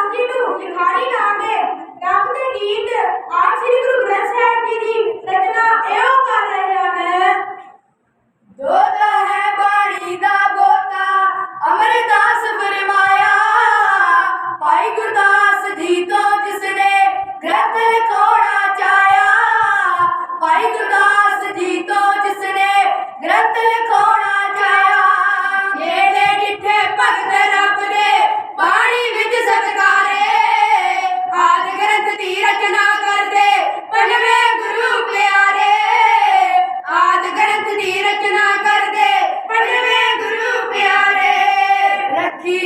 ਸੰਜੀਵ ਅਮਰਦਾਸ ਭਾਈ ਗੁਰਦਾਸ ਜੀ ਜਿਸਨੇ ਗ੍ਰੰਥ ਲਿਖੋਣਾ ਭਾਈ ਗੁਰਦਾਸ ਜੀ ਤੋਂ ਜਿਸਨੇ ਗ੍ਰੰਥ ਲਿਖੋ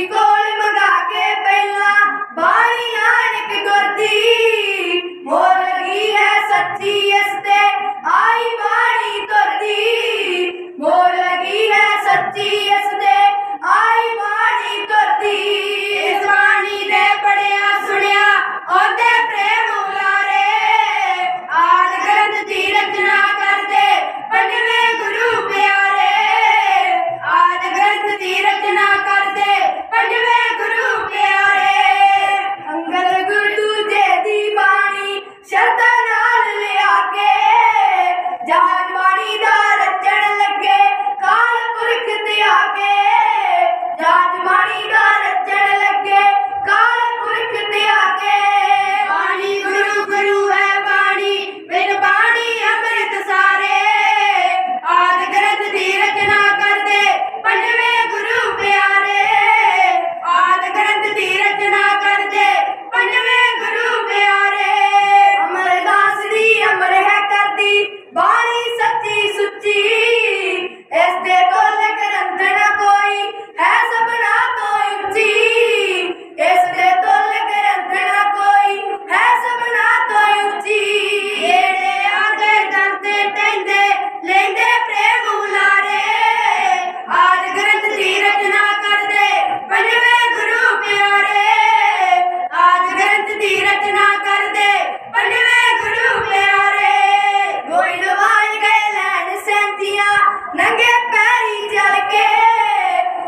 Nicolás.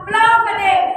love it.